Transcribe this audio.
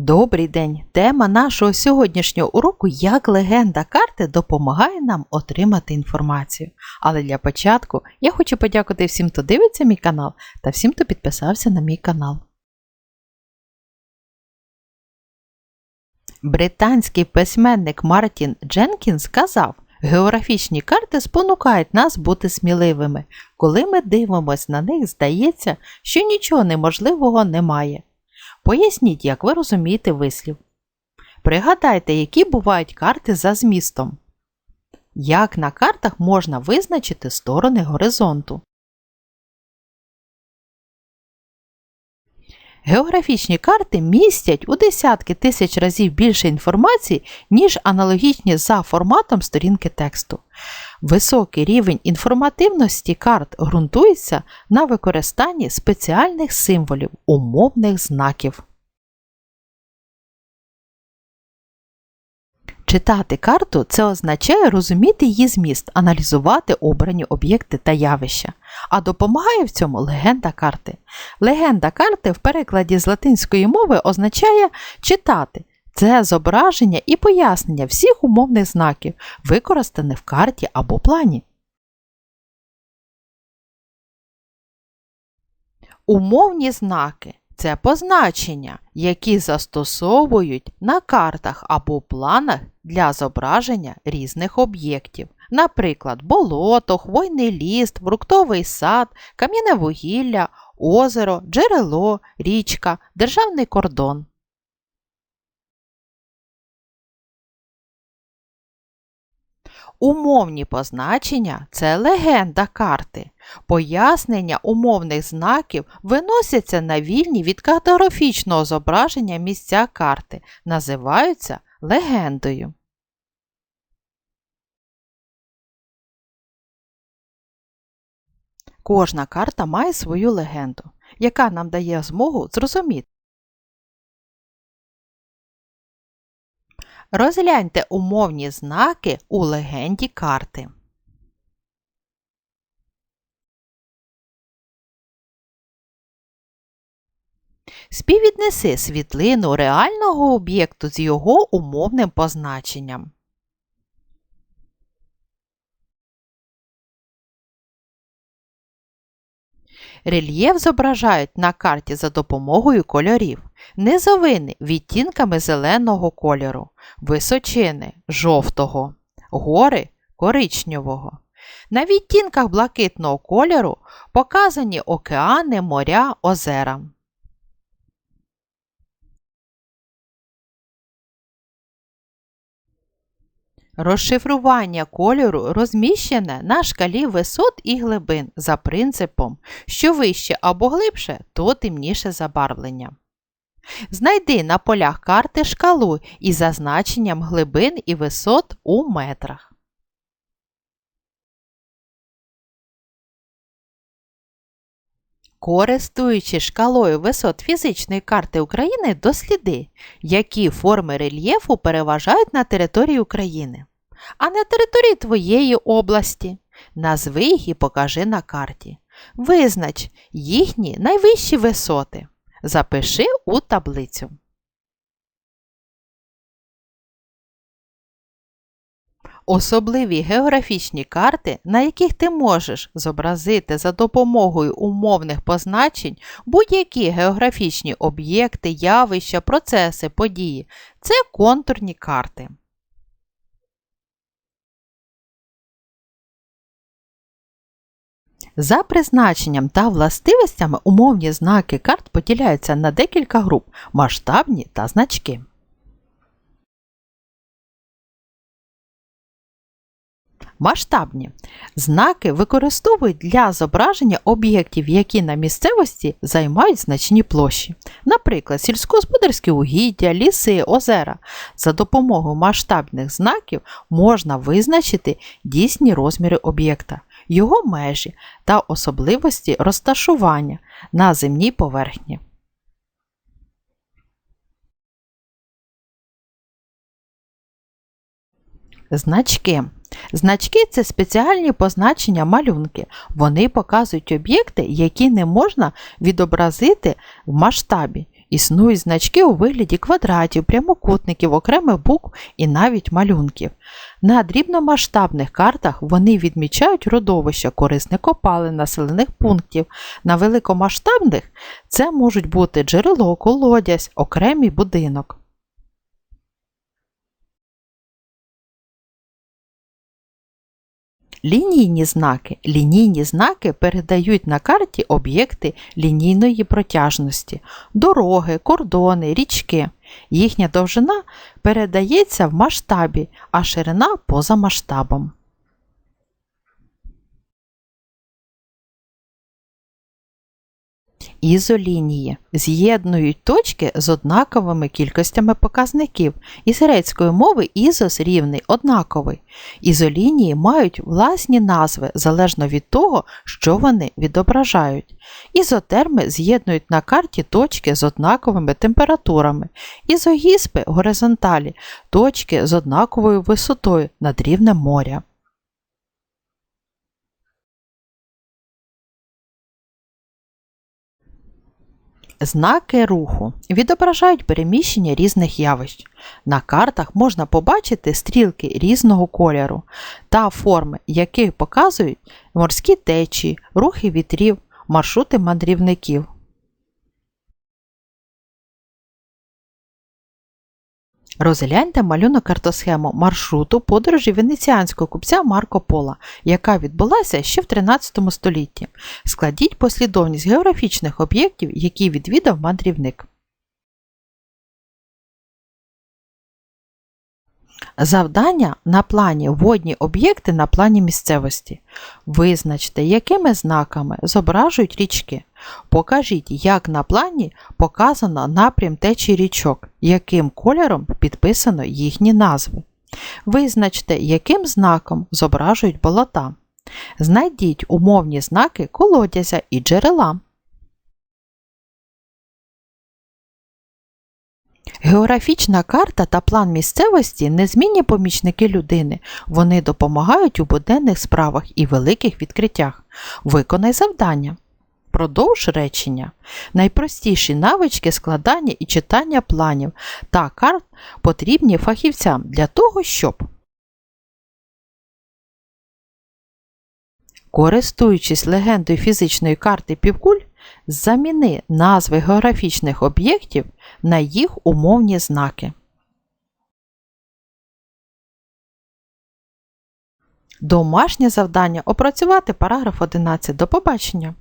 Добрий день! Тема нашого сьогоднішнього уроку як легенда карти допомагає нам отримати інформацію. Але для початку я хочу подякувати всім, хто дивиться мій канал та всім, хто підписався на мій канал. Британський письменник Мартін Дженкінс сказав, географічні карти спонукають нас бути сміливими. Коли ми дивимося на них, здається, що нічого неможливого немає. Поясніть, як ви розумієте вислів. Пригадайте, які бувають карти за змістом. Як на картах можна визначити сторони горизонту? Географічні карти містять у десятки тисяч разів більше інформації, ніж аналогічні за форматом сторінки тексту. Високий рівень інформативності карт ґрунтується на використанні спеціальних символів, умовних знаків. Читати карту це означає розуміти її зміст, аналізувати обрані об'єкти та явища. А допомагає в цьому легенда карти. Легенда карти в перекладі з латинської мови означає читати. Це зображення і пояснення всіх умовних знаків, використаних в карті або плані. Умовні знаки це позначення, які застосовують на картах або планах для зображення різних об'єктів, наприклад, болото, хвойний ліст, фруктовий сад, кам'яне вугілля, озеро, джерело, річка, державний кордон. Умовні позначення це легенда карти. Пояснення умовних знаків виносяться на вільні від картографічного зображення місця карти, називаються легендою. Кожна карта має свою легенду, яка нам дає змогу зрозуміти. Розгляньте умовні знаки у легенді карти. Співвіднеси світлину реального об'єкту з його умовним позначенням. Рельєф зображають на карті за допомогою кольорів, низовини відтінками зеленого кольору, височини жовтого, гори коричневого. На відтінках блакитного кольору показані океани, моря, озера. Розшифрування кольору розміщене на шкалі висот і глибин за принципом, що вище або глибше, то темніше забарвлення. Знайди на полях карти шкалу із зазначенням глибин і висот у метрах. Користуючись шкалою висот фізичної карти України, досліди, які форми рельєфу переважають на території України, а на території твоєї області. Назви їх і покажи на карті. Визнач їхні найвищі висоти. Запиши у таблицю. Особливі географічні карти, на яких ти можеш зобразити за допомогою умовних позначень будь-які географічні об'єкти, явища, процеси, події це контурні карти. За призначенням та властивостями умовні знаки карт поділяються на декілька груп масштабні та значки. Масштабні знаки використовують для зображення об'єктів, які на місцевості займають значні площі, наприклад, сільськогосподарські угіддя, ліси, озера. За допомогою масштабних знаків можна визначити дійсні розміри об'єкта, його межі та особливості розташування на земній поверхні. Значки. Значки це спеціальні позначення малюнки. Вони показують об'єкти, які не можна відобразити в масштабі. Існують значки у вигляді квадратів, прямокутників, окремих букв і навіть малюнків. На дрібномасштабних картах вони відмічають родовища корисних копалин населених пунктів. На великомасштабних це можуть бути джерело, колодязь, окремий будинок. Лінійні знаки. Лінійні знаки передають на карті об'єкти лінійної протяжності, дороги, кордони, річки. Їхня довжина передається в масштабі, а ширина поза масштабом. Ізолінії з'єднують точки з однаковими кількостями показників. Із грецької мови ізос рівний однаковий. Ізолінії мають власні назви залежно від того, що вони відображають. Ізотерми з'єднують на карті точки з однаковими температурами. Ізогіспи горизонталі точки з однаковою висотою над рівнем моря. Знаки руху відображають переміщення різних явищ. На картах можна побачити стрілки різного кольору та форми, які показують морські течії, рухи вітрів, маршрути мандрівників. Розгляньте малюнок картосхему маршруту подорожі венеціанського купця Марко Пола, яка відбулася ще в 13 столітті. Складіть послідовність географічних об'єктів, які відвідав мандрівник. Завдання на плані водні об'єкти на плані місцевості. Визначте, якими знаками зображують річки. Покажіть, як на плані показано напрям течії річок, яким кольором підписано їхні назви. Визначте, яким знаком зображують болота. Знайдіть умовні знаки колодязя і джерела. Географічна карта та план місцевості незмінні помічники людини. Вони допомагають у буденних справах і великих відкриттях. Виконай завдання. Продовж речення. Найпростіші навички складання і читання планів та карт потрібні фахівцям для того, щоб Користуючись легендою фізичної карти півкуль, заміни назви географічних об'єктів на їх умовні знаки. Домашнє завдання опрацювати параграф 11. До побачення.